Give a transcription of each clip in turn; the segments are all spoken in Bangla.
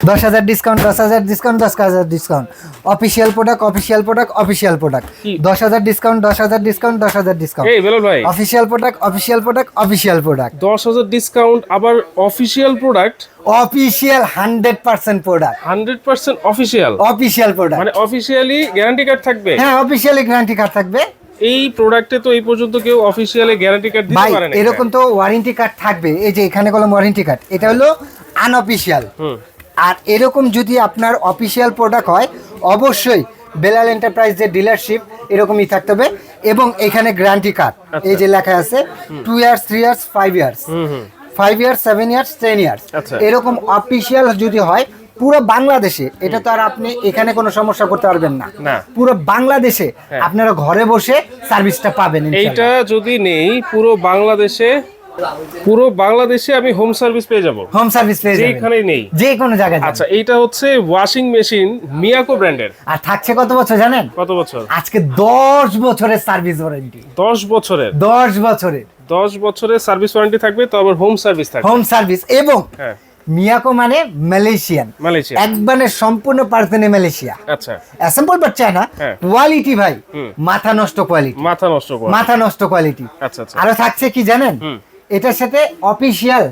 দশ হাজার ডিসকাউন্ট দশ হাজার ডিসকাউন্ট দশ হাজার discount official product official product official product দশ হাজার ডিসকাউন্ট দশ হাজার ডিসকাউন্ট দশ হাজার ডিসকাউন্ট ভাই। Official product official product official product দশ হাজার ডিসকাউন্ট আবার official product official hundred percent product hundred percent official official product মানে অফিসিয়ালি গ্যারান্টি কার্ড থাকবে? হ্যাঁ অফিসিয়ালি গ্যারান্টি কার্ড থাকবে। এই প্রোডাক্টে তো এই পর্যন্ত কেউ অফিসিয়ালি গ্যারান্টি কার্ড দিতে পারে না এরকম তো ওয়ারেন্টি কার্ড থাকবে। এই যে এখানে কলম ওয়ারেন্টি কার্ড এটা হলো আনঅফিসিয়াল হুম। আর এরকম যদি আপনার অফিসিয়াল প্রোডাক্ট হয় অবশ্যই বেলাল এন্টারপ্রাইজের ডিলারশিপ এরকমই থাকতে হবে এবং এখানে গ্যারান্টি কার্ড এই যে লেখা আছে two years three years five years five years seven years ten years আচ্ছা। এরকম অফিসিয়াল যদি হয় পুরো বাংলাদেশে এটা তো আর আপনি এখানে কোনো সমস্যা করতে পারবেন না। পুরো বাংলাদেশে হ্যাঁ। আপনারা ঘরে বসে সার্ভিসটা পাবেন। এইটা যদি নেই পুরো বাংলাদেশে পুরো বাংলাদেশে আমি হোম সার্ভিস পেয়ে যাব। হোম সার্ভিস পেয়ে যাবেন। যেখানেই নেই। যে কোনো জায়গায়। আচ্ছা এইটা হচ্ছে ওয়াশিং মেশিন মিয়াকো ব্র্যান্ডের আর থাকছে কত বছর জানেন? কত বছর? আজকে দশ বছরের সার্ভিস ওয়ারেন্টি দশ বছরের। দশ বছরের। দশ বছরের সার্ভিস ওয়ারেন্টি থাকবে তো আবার হোম সার্ভিস থাকবে। হোম সার্ভিস এবং হ্যাঁ। মিয়াকো মানে মালয়েশিয়ান মালয়েশিয়া একবারে সম্পূর্ণ পার্সেন্টে মালয়েশিয়া আচ্ছা। অ্যাসেম্বল বাট চায়না হ্যাঁ। কোয়ালিটি ভাই মাথা নষ্ট কোয়ালিটি মাথা নষ্ট মাথা নষ্ট কোয়ালিটি আচ্ছা আচ্ছা। আরও থাকছে কি জানেন। এটার সাথে অফিসিয়াল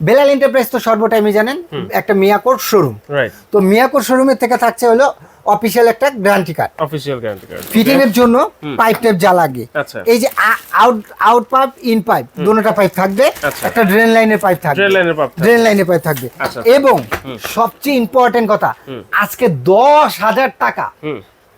বেলাল এন্টারপ্রাইজ তো সর্বটাইমই জানেন একটা মিয়াকোর শোরুম তো মিয়াকোর শোরুমের থেকে থাকছে হলো অফিসিয়াল একটা guarantee card official guarantee card fitting এর জন্য পাইপ টেপ যা লাগে। আচ্ছা। এই যে out out pipe in pipe দুটোটা pipe থাকবে। আচ্ছা। একটা ড্রেন লাইনের পাইপ থাকবে। ড্রেন লাইনের পাপ ড্রেন লাইনের পাইপ থাকবে। আচ্ছা। এবং সবচেয়ে ইম্পর্টেন্ট কথা আজকে দশ হাজার টাকা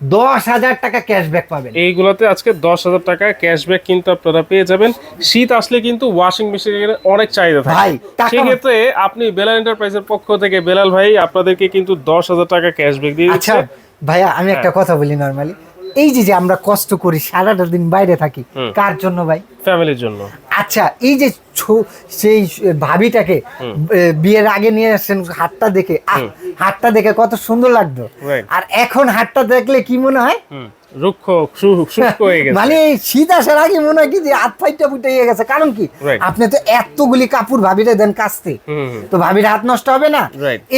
দশ হাজার টাকা ক্যাশব্যাক পাবেন। এইগুলোতে আজকে দশ হাজার টাকা ক্যাশব্যাক কিন্তু আপনারা পেয়ে যাবেন। শীত আসলে কিন্তু ওয়াশিং মেশিনের অনেক চাহিদা থাকে। সেক্ষেত্রে আপনি বেলাল এন্টারপ্রাইজের পক্ষ থেকে বেলাল ভাই আপনাদেরকে কিন্তু দশ হাজার টাকা ক্যাশব্যাক দিয়ে আচ্ছা ভাইয়া আমি একটা হ্যাঁ। কথা বলি নর্মালি এই যে যে আমরা কষ্ট করি সারাটা দিন বাইরে থাকি কার জন্য ভাই? ফ্যামিলির জন্য। আচ্ছা এই যে সেই ভাবিটাকে বিয়ের আগে নিয়ে আসছেন হাতটা দেখে আহ, হাতটা দেখে কত সুন্দর লাগতো। আর এখন হাতটা দেখলে কি মনে হয়? রুক্ষ শুষ্ক হয়ে গেছে। মানে শীত আসার আগে মনে হয় কি যে হাত ফাইটটা ফুটে গেছে। কারণ কি? আপনি তো এতগুলি কাপড় ভাবিটা দেন কাচতে। তো ভাবির হাত নষ্ট হবে না?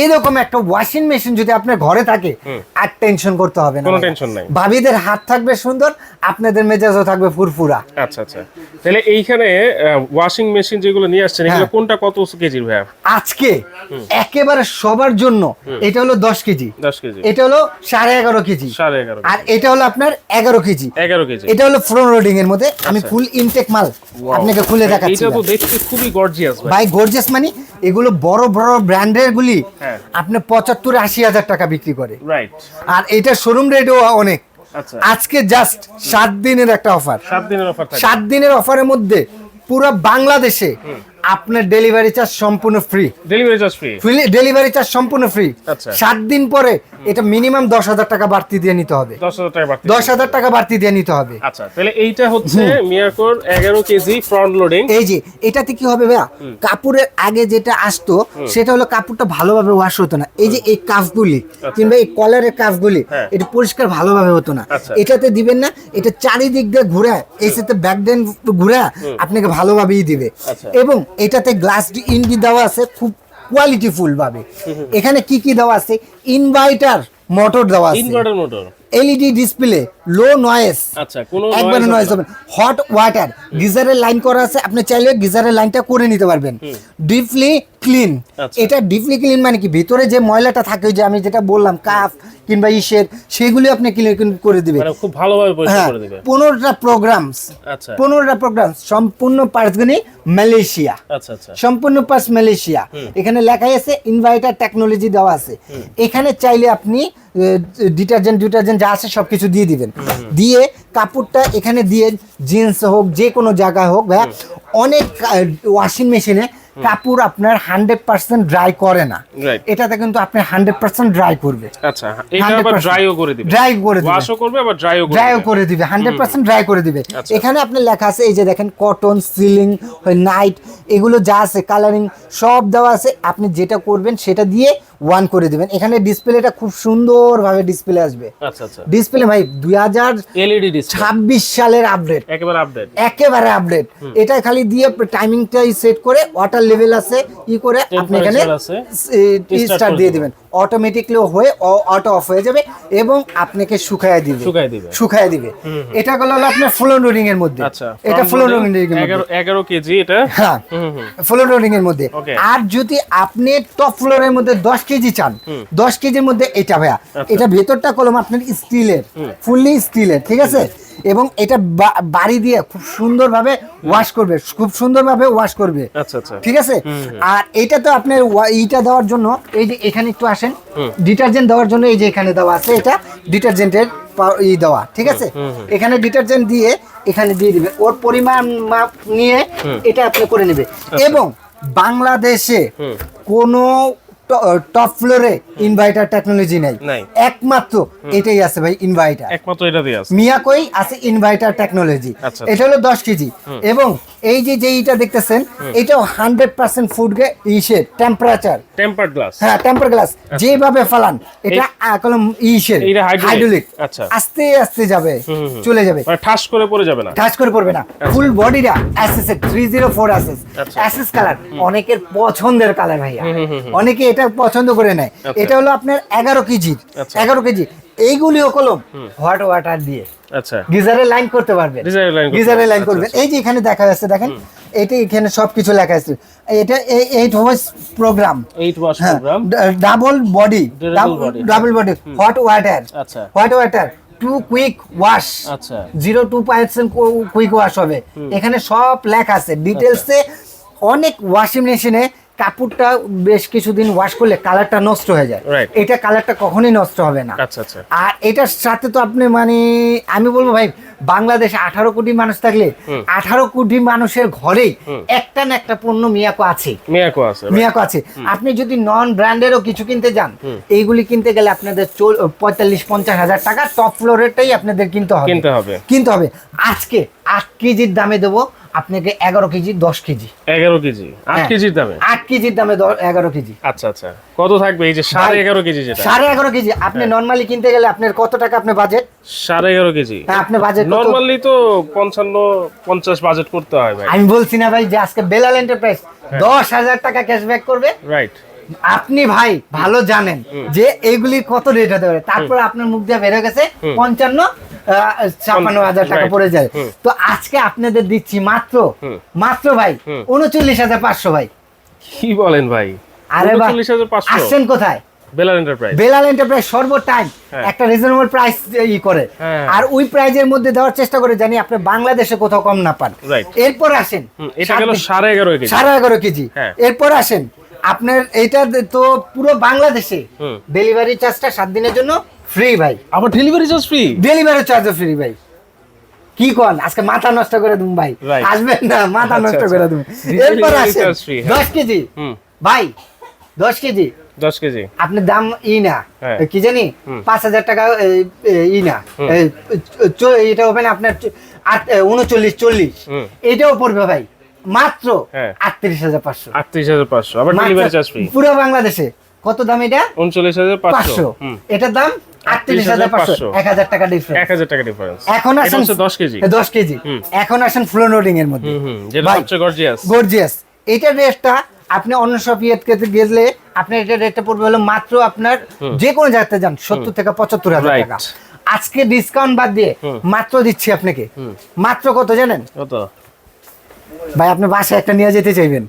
এরকম একটা ওয়াশিং মেশিন যদি আপনার ঘরে থাকে আর টেনশন করতে হবে না কোনো টেনশন নাই। ভাবিদের হাত থাকবে সুন্দর আপনাদের মেজাজও থাকবে ফুরফুরা। আচ্ছা আচ্ছা। তাহলে এইখানে ওয়াশিং মেশিন যেগুলো নিয়ে আসছেন এগুলো হ্যাঁ। কোনটা কত কেজির ভাইয়া? আজকে একেবারে সবার জন্য এটা হলো দশ কেজি। দশ কেজি। এটা হলো সাড়ে এগারো কেজি। সাড়ে এগারো আর এটা হলো আপনার এগারো কেজি। এগারো কেজি। এটা হলো ফ্রন্ট লোডিং এর মধ্যে। আমি ফুল ইনটেক মাল আপনাকে খুলে দেখাচ্ছি এটা তো দেখতে খুবই গর্জিয়াস ভাই। ভাই গর্জিয়াস মানে এগুলো বড় বড় ব্র্যান্ডের গুলি হ্যাঁ। আপনি পঁচাত্তর আশি হাজার টাকা বিক্রি করে। রাইট আর এটা শোরুম রেটও অনেক। আচ্ছা। আজকে জাস্ট সাত দিনের একটা অফার সাত দিনের অফার সাত দিনের অফারের মধ্যে পুরো বাংলাদেশে আপনার ডেলিভারি চার্জ সম্পূর্ণ free delivery charge free delivery charge সম্পূর্ণ ফ্রি আচ্ছা। সাত দিন পরে এটা মিনিমাম দশ হাজার টাকা বাড়তি দিয়ে নিতে হবে। দশ হাজার টাকা বাড়তি। দিয়ে নিতে হবে। আচ্ছা তাহলে এইটা হচ্ছে মিয়াকোর এগারো কেজি ফ্রন্ট লোডিং এই যে এটাতে কি হবে ভাইয়া? কাপড়ের আগে যেটা আসতো সেটা হলো কাপড়টা ভালোভাবে ওয়াশ হতো না। এই যে এই কাফগুলি কিংবা এই কলারের কাফগুলি হ্যাঁ। এটা পরিষ্কার ভালোভাবে হতো না। আচ্ছা। এটাতে দিবেন না এটা চারিদিক দিয়ে ঘুরে এই সাথে ব্যাক ঘুরে আপনাকে ভালোভাবেই দিবে। আচ্ছা। এবং এটাতে গ্লাস ইনবি দেওয়া আছে খুব কোয়ালিটিফুল ভাবে। এখানে কি কি দেওয়া আছে? ইনভার্টার মোটর দেওয়া আছে। Inverter motor LED display low noise আচ্ছা কোনো একবারে নয়েজ হবে হট ওয়াটার গিজারের লাইন করা আছে আপনি চাইলে গিজারের লাইনটা করে নিতে পারবেন। ডিপলি ক্লিন আচ্ছা। এটা ডিপলি ক্লিন মানে কি? ভিতরে যে ময়লাটা থাকে যে আমি যেটা বললাম কাফ কিংবা ইসের সেগুলি আপনি ক্লিন করে দিবে। মানে খুব ভালোভাবে পরিষ্কার হ্যাঁ করে দিবে। পনেরোটা প্রোগ্রামস আচ্ছা। পনেরোটা প্রোগ্রাম সম্পূর্ণ পার্টসগুলি মালয়েশিয়া আচ্ছা আচ্ছা। সম্পূর্ণ পাস মালয়েশিয়া এখানে লেখাই আছে ইনভার্টার টেকনোলজি দেওয়া আছে। এখানে চাইলে আপনি ডিটারজেন্ট ডিটারজেন্ট যা আছে সবকিছু দিয়ে দিবেন। দিয়ে কাপড়টা এখানে দিয়ে জিন্স হোক যে কোনো জায়গায় হোক ভাইয়া অনেক ওয়াশিং মেশিনে কাপড় আপনার হান্ড্রেড পার্সেন্ট ড্রাই করে না। এটাতে কিন্তু আপনি হান্ড্রেড পার্সেন্ট ড্রাই করবে। আচ্ছা ড্রাইও করে দিবে। ড্রাই করে দিবে। ওয়াশও করবে আবার ড্রাইও ড্রাইও করে দিবে হান্ড্রেড পার্সেন্ট ড্রাই করে দিবে। আচ্ছা। এখানে আপনার লেখা আছে এই যে দেখেন কটন সিলিং নাইট এগুলো যা আছে কালারিং সব দেওয়া আছে। আপনি যেটা করবেন সেটা দিয়ে ওয়ান করে দিবেন। এখানে ডিসপ্লেটা খুব সুন্দরভাবে ডিসপ্লে আসবে। আচ্ছা আচ্ছা। ডিসপ্লে ভাই দুই হাজার এলইডি ছাব্বিশ সালের আপডেট একেবারে আপডেট একেবারে আপডেট এটা খালি দিয়ে টাইমিংটাই সেট করে ওয়াটার লেভেল আছে ই করে আপনি এখানে স্টার্ট দিয়ে দিবেন। অটোমেটিকলি হয়ে অটো অফ হয়ে যাবে এবং আপনাকে শুকায় দিবে। শুকায় দিবে। শুকায় দিবে। এটা হলো হলো আপনার ফ্লো লোডিং এর মধ্যে। আচ্ছা। এটা ফ্লো রোডিং এর মধ্যে। এগারো এগারো কেজি এটা? হ্যাঁ। হুম হুম। ফ্লো লোডিং এর মধ্যে। আর যদি আপনি টপ ফ্লোরের মধ্যে দশ কেজি চান দশ কেজির মধ্যে এটা ভাইয়া। আচ্ছা। এটা ভেতরটা কলম আপনার স্টিলের ফুললি স্টিলের ঠিক আছে? এবং এটা বাড়ি দিয়ে খুব সুন্দরভাবে ওয়াশ করবে খুব সুন্দরভাবে ওয়াশ করবে। আচ্ছা আচ্ছা। ঠিক আছে? আর এটা তো আপনার এইটা দেওয়ার জন্য এই যে এখানে একটু আসেন। ডিটারজেন্ট দেওয়ার জন্য এই যে এখানে দেওয়া আছে এটা ডিটারজেন্টের ই দেওয়া ঠিক আছে? এখানে ডিটারজেন্ট দিয়ে এখানে দিয়ে দিবে। ওর পরিমাণ মাপ নিয়ে এটা আপনি করে নেবে। এবং বাংলাদেশে কোনো টপ ফ্লোরে ইনভার্টার টেকনোলজি নেই। নাই। একমাত্র এটাই আছে ভাই ইনভার্টার একমাত্র এটা দিয়ে আছে। মিয়াকোই আছে ইনভার্টার টেকনোলজি আচ্ছা। এটা হলো দশ কেজি। এবং এই যে যে ইটা দেখতেছেন এটাও হান্ড্রেড পার্সেন্ট ফুড ইসের টেম্পারেচার টেম্পার্ড গ্লাস হ্যাঁ টেম্পার গ্লাস যেভাবে ফালান এটা কলম ইসের হাইড্রোলিক আচ্ছা। আস্তে আস্তে যাবে চলে যাবে। মানে ঠাস করে পড়ে যাবে না। টাচ করে পড়বে না। ফুল বডিটা SS three zero four SS আচ্ছা। অ্যাসেস কালার অনেকের পছন্দের কালার ভাইয়া। অনেকে এটা পছন্দ করে নেয়। এটা হলো আপনার এগারো কেজির আচ্ছা। এগারো কেজি। এইগুলিও কলম হট ওয়াটার দিয়ে। আচ্ছা। গিজারে লাইন করতে পারবেন। Geyser line করতে গিজারে পারবেন। লাইন আচ্ছা, করবেন এই যে এখানে দেখা যাচ্ছে দেখেন এটা এখানে সবকিছু লেখা আছে। এটা eight voice programme eight wash programme double body double body hot water আচ্ছা। Hot water two quick wash আচ্ছা। Zero two percent quick wash হবে। এখানে সব লেখা আছে। ডিটেলসে অনেক ওয়াশিং মেশিনে কাপড়টা বেশ কিছুদিন ওয়াশ করলে কালারটা নষ্ট হয়ে যায়। এটা কালারটা কখনোই নষ্ট হবে না। আচ্ছা আচ্ছা। আর এটার সাথে তো আপনি মানে আমি বলব ভাই বাংলাদেশে আঠারো কোটি মানুষ থাকলে আঠারো কোটি মানুষের ঘরেই একটা না একটা পণ্য মিয়াকো আছে। মিয়াকো আছে মিয়াকো আছে। আপনি যদি নন ব্র্যান্ডেরও কিছু কিনতে যান এইগুলি কিনতে গেলে আপনাদের পঁয়তাল্লিশ পঞ্চাশ হাজার টাকা টপ ফ্লোরেরটাই আপনাদের কিনতে হবে। কিনতে হবে। কিনতে হবে। আজকে আট কেজির দামে দেবো আপনাকে এগারো কেজি দশ কেজি। এগারো কেজি। আট হ্যাঁ। কেজির দামে? আট কেজির দামে এগারো কেজি। আচ্ছা আচ্ছা। কত থাকবে এই যে সাড়ে এগারো কেজি যেটা? সাড়ে এগারো কেজি। আপনি নর্মালি কিনতে গেলে আপনার কত টাকা আপনার বাজেট সাড়ে এগারো কেজি। হ্যাঁ আপনি বাজেট নর্মালি তো পঞ্চান্ন পঞ্চাশ বাজেট করতে হয় ভাই। আমি বলছি না ভাই যে আজকে বেলাল এন্টারপ্রাইজ দশ হাজার টাকা ক্যাশব্যাক করবে। রাইট আপনি ভাই ভালো জানেন যে এইগুলি কত রেট হতে পারে। তারপর আপনার মুখ দিয়ে বেরো গেছে পঞ্চান্ন ছাপ্পান্ন হাজার টাকা পড়ে যায়। তো আজকে আপনাদের দিচ্ছি মাত্র মাত্র ভাই উনচল্লিশ হাজার পাঁচশো ভাই। কি বলেন ভাই? আরে আসছেন কোথায়? বেলার এন্টারপ্রাইজ বেলাল এন্টারপ্রাইজ সর্বটাইম হ্যাঁ। একটা রিজনেবল প্রাইস ই করে। হ্যাঁ। আর ওই প্রাইজের মধ্যে দেওয়ার চেষ্টা করে জানি আপনি বাংলাদেশে কোথাও কম না পান। এরপর আসেন। এটা গেল এগারো কেজি। সাড়ে এগারো কেজি। হ্যাঁ। এরপর আসেন। আপনার এইটা তো পুরো বাংলাদেশে ডেলিভারি চার্জটা সাত দিনের জন্য ফ্রি ভাই। আবার ডেলিভারি চার্জ ফ্রি ডেলিভারি চার্জও ফ্রি ভাই। কি কন? আজকে মাথা নষ্ট করে দিম ভাই. আসবেন না মাথা আচ্ছা, নষ্ট আচ্ছা। করে দিম এরপর free, হ্যাঁ। দশ কেজি। হুম। ভাই দশ কেজি। দশ কেজি। আপনার দাম ই না। হ্যাঁ। কি জানি? পাঁচ হাজার টাকা ই না। এটা হবে না আপনার উনচল্লিশ চল্লিশ। এটাও পড়বে ভাই। মাত্র হ্যাঁ। আটত্রিশ হাজার পাঁচশো। আটত্রিশ হাজার পাঁচশো। আবার ডেলিভারি চার্জ ফ্রি পুরো বাংলাদেশে। কত দাম এটা? উনচল্লিশ হাজার পাঁচশো। পাঁচশো। এটার দাম আটত্রিশ হাজার পাঁচশো। 38,500 এক হাজার টাকা ডিফারেন্স এক হাজার টাকা ডিফারেন্স এখন আসেন কেজি। কেজি। এখন আসেন ফ্লো লোডিং এর মধ্যে। গর্জিয়াস গর্জিয়াস রেটটা আপনি অন্য সব ইয়েতে গেলে আপনার এটা রেটটা পড়বে হলো মাত্র আপনার যে কোনো জায়গাতে যান সত্তর থেকে পঁচাত্তর হাজার টাকা। আজকে ডিসকাউন্ট বাদ দিয়ে মাত্র দিচ্ছি আপনাকে। মাত্র কত জানেন? ভাই আপনি বাসায় একটা নিয়ে যেতে চাইবেন।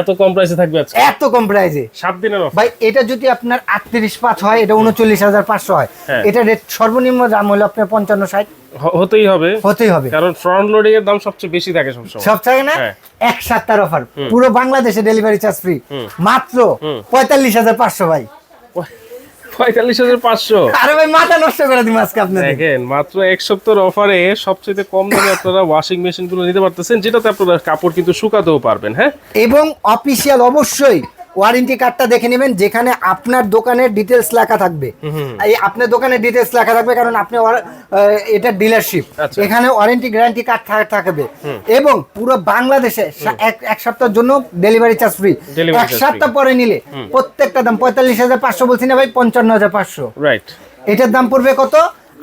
এত কম প্রাইসে থাকবে আজকে? এত কম প্রাইসে সাত দিনের অফার ভাই এটা যদি আপনার আটত্রিশ পাঁচ হয় এটা উনচল্লিশ হাজার পাঁচশো হয়। হ্যাঁ। এটা রেট সর্বনিম্ন দাম হলো আপনার পঞ্চান্ন ষাট। হতেই হবে। হতেই হবে। কারণ ফ্রন্ট লোডিং এর দাম সবচেয়ে বেশি থাকে সবসময়। সব থাকে না? হ্যাঁ। এক সাতটার অফার পুরো বাংলাদেশে ডেলিভারি চার্জ ফ্রি মাত্র পঁয়তাল্লিশ হাজার পাঁচশো ভাই। পঁয়তাল্লিশ হাজার পাঁচশো। আরে ভাই মাথা নষ্ট করে দিব আজকে আপনাদের। দেখেন মাত্র এক সপ্তাহের অফারে সবচেয়ে কম দামে আপনারা ওয়াশিং মেশিনগুলো নিতে পারতেছেন যেটাতে আপনারা কাপড় কিন্তু শুকাতেও পারবেন হ্যাঁ? এবং অফিসিয়াল অবশ্যই ওয়ারেন্টি কার্ডটা দেখে নেবেন যেখানে আপনার দোকানের ডিটেলস লেখা থাকবে। এই আপনার দোকানের ডিটেলস লেখা থাকবে কারণ আপনি এটা ডিলারশিপ আচ্ছা। এখানে ওয়ারেন্টি গ্যারান্টি কার্ড থাকবে। এবং পুরো বাংলাদেশে এক এক সপ্তাহের জন্য ডেলিভারি চার্জ ফ্রি এক সপ্তাহ পরে নিলে প্রত্যেকটা দাম পঁয়তাল্লিশ হাজার পাঁচশো বলছি না ভাই পঞ্চান্ন হাজার পাঁচশো। রাইট এটার দাম পড়বে কত?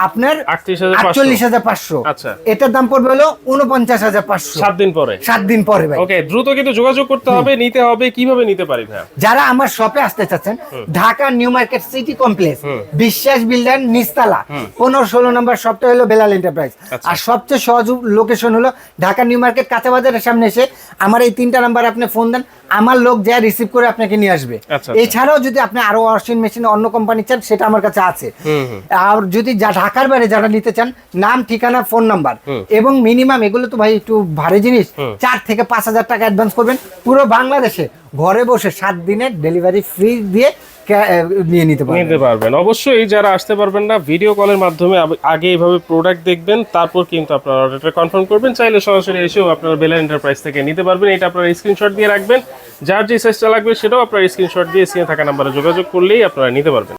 আপনার 38,500 আটচল্লিশ হাজার পাঁচশো। আচ্ছা। এটার দাম পড়বে হলো উনপঞ্চাশ হাজার পাঁচশো। সাত দিন পরে। সাত দিন পরে ভাই। ওকে দ্রুত কিন্তু যোগাযোগ করতে হবে নিতে হবে কীভাবে নিতে পারি যারা আমার শপে আসতে চাচ্ছেন Dhaka New Market City Complex Biswas builder নিস্তালা পনেরো ষোলো নম্বর শপটা হলো বেলাল এন্টারপ্রাইজ আচ্ছা। আর সবচেয়ে সহজ লোকেশন হলো ঢাকা নিউ মার্কেট কাঁচা বাজারের সামনে এসে আমার এই তিনটা নাম্বার আপনি ফোন দেন আমার লোক যা রিসিভ করে আপনাকে নিয়ে আসবে। আচ্ছা, আচ্ছা। এছাড়াও যদি আপনি আরও ওয়াশিং মেশিন অন্য কোম্পানি চান সেটা আমার কাছে আছে। আর যদি যা ঢাকার বাইরে যারা নিতে চান নাম ঠিকানা ফোন নাম্বার এবং মিনিমাম এগুলো তো ভাই একটু ভারী জিনিস চার থেকে পাঁচ হাজার টাকা অ্যাডভান্স করবেন। পুরো বাংলাদেশে ঘরে বসে সাত দিনের ডেলিভারি ফ্রি দিয়ে নিয়ে নিতে পারবেন। নিতে পারবেন। অবশ্যই যারা আসতে পারবেন না ভিডিও কলের মাধ্যমে আগে এইভাবে প্রোডাক্ট দেখবেন, তারপর কিন্তু আপনারা অর্ডারটা কনফার্ম করবেন, চাইলে সরাসরি এসেও আপনারা বেলা এন্টারপ্রাইজ থেকে নিতে পারবেন। এটা আপনারা স্ক্রিনশট দিয়ে রাখবেন। যার যে সাইজটা লাগবে, সেটাও আপনারা স্ক্রিনশট দিয়ে স্ক্রিনে থাকা নাম্বারে যোগাযোগ করলেই আপনারা নিতে পারবেন।